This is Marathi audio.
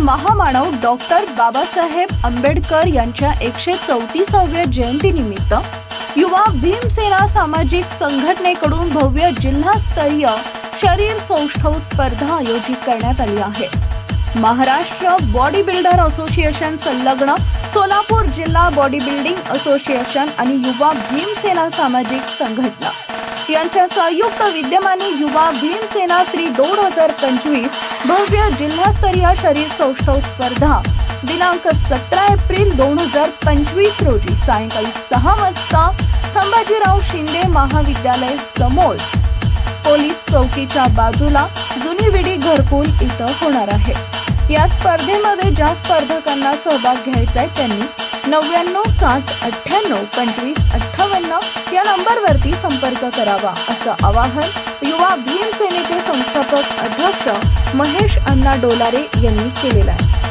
महामानव डॉक्टर बाबासाहेब आंबेडकर यांच्या एकशे चौतीसाव्या जयंतीनिमित्त युवा भीमसेना सामाजिक संघटनेकडून भव्य जिल्हास्तरीय शरीर सौष्ठव स्पर्धा आयोजित करण्यात आली आहे. महाराष्ट्र बॉडी बिल्डर असोसिएशन संलग्न सोलापूर जिल्हा बॉडी बिल्डिंग असोसिएशन आणि युवा भीमसेना सामाजिक संघटना यांच्या संयुक्त विद्यमाने युवा भीमसेना श्री दोन हजार पंचवीस भव्य जिल्हास्तरीय शरीर सौष्ठव स्पर्धा. दिनांक सतरा एप्रिल दोन हजार पंचवीस रोजी सायंकाळी सहा वाजता संभाजीराव शिंदे महाविद्यालय समोर पोलीस चौकीच्या बाजूला जुनी विडी घरकुल इथं होणार आहे. या स्पर्धेमध्ये ज्या स्पर्धकांना सहभाग घ्यायचा आहे त्यांनी नव्याण्णव सात अठ्ठ्याण्णव पंचवीस अठ्ठावन्न या नंबरवरती संपर्क करावा असं आवाहन युवा भीम सेनेचे संस्थापक अध्यक्ष महेश अण्णा डोलारे यांनी केलेलं आहे.